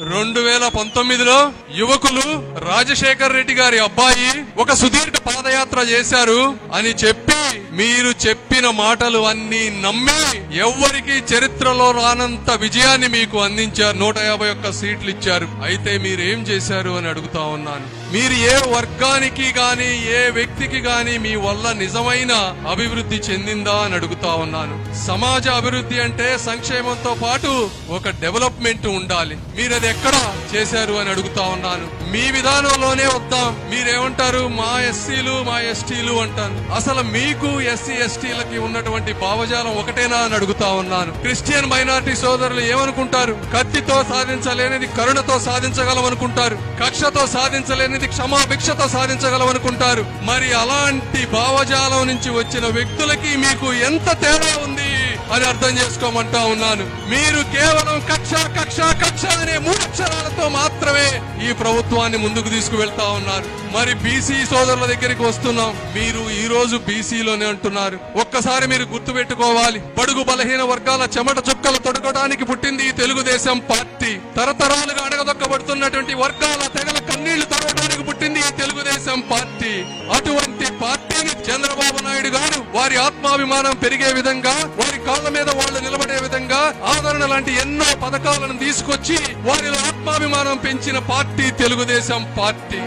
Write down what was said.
రెండు వేల పంతొమ్మిదిలో యువకులు రాజశేఖర్ రెడ్డి గారి అబ్బాయి ఒక సుదీర్ఘ పాదయాత్ర చేశారు అని చెప్పి మీరు చెప్పిన మాటలు అన్ని నమ్మి ఎవ్వరికి చరిత్రలో రానంత విజయాన్ని మీకు అందించారు. నూట యాభై ఒక్క సీట్లు ఇచ్చారు. అయితే మీరు ఏం చేశారు అని అడుగుతా ఉన్నాను. మీరు ఏ వర్గానికి గాని ఏ వ్యక్తికి గాని మీ వల్ల నిజమైన అభివృద్ధి చెందిందా అని అడుగుతా ఉన్నాను. సమాజ అభివృద్ధి అంటే సంక్షేమంతో పాటు ఒక డెవలప్మెంట్ ఉండాలి. మీరు అది ఎక్కడ చేశారు అని అడుగుతా ఉన్నాను. మీ విధానంలోనే వద్దాం. మీరేమంటారు? మా ఎస్సీలు మా ఎస్టీలు అంటారు అసలు మీకు ఎస్సీ ఎస్టీలకి ఉన్నటువంటి భావజాలం ఒకటేనా అని అడుగుతా ఉన్నాను. క్రిస్టియన్ మైనారిటీ సోదరులు ఏమనుకుంటారు? కత్తితో సాధించలేనిది కరుణతో సాధించగలం అనుకుంటారు. కక్షతో సాధించలేనిది క్షమాభిక్షతో సాధించగలం అనుకుంటారు. మరి అలాంటి భావజాలం నుంచి వచ్చిన వ్యక్తులకి మీకు ఎంత తేడా ఉంది? అని అర్థం చేసుకోమంటా ఉన్నాను. మీరు కేవలం కక్ష కక్ష కక్ష అనే మూడక్షరాలతో మాత్రమే ఈ ప్రభుత్వాన్ని ముందుకు తీసుకువెళ్తా ఉన్నారు. మరి బీసీ సోదరుల దగ్గరికి వస్తున్నాం. మీరు ఈ రోజు బీసీలోనే అంటున్నారు. ఒక్కసారి మీరు గుర్తు పెట్టుకోవాలి. బడుగు బలహీన వర్గాల చెమట చుక్కలు తొడగడానికి పుట్టింది ఈ తెలుగుదేశం పార్టీ. తరతరాలుగా అడగదొక్కబడుతున్నటువంటి వర్గాల తెగల కన్నీళ్ళు తరవడానికి పుట్టింది ఈ తెలుగుదేశం పార్టీ. అటువంటి పార్టీని చంద్రబాబు నాయుడు గారు వారి ఆత్మాభిమానం పెరిగే విధంగా వారి కాళ్ళ మీద వాళ్ళు నిలబడే విధంగా ఆదరణ లాంటి ఎన్నో పథకాలను తీసుకొచ్చి వారిలో ఆత్మాభిమానం పెంచిన పార్టీ తెలుగుదేశం పార్టీ.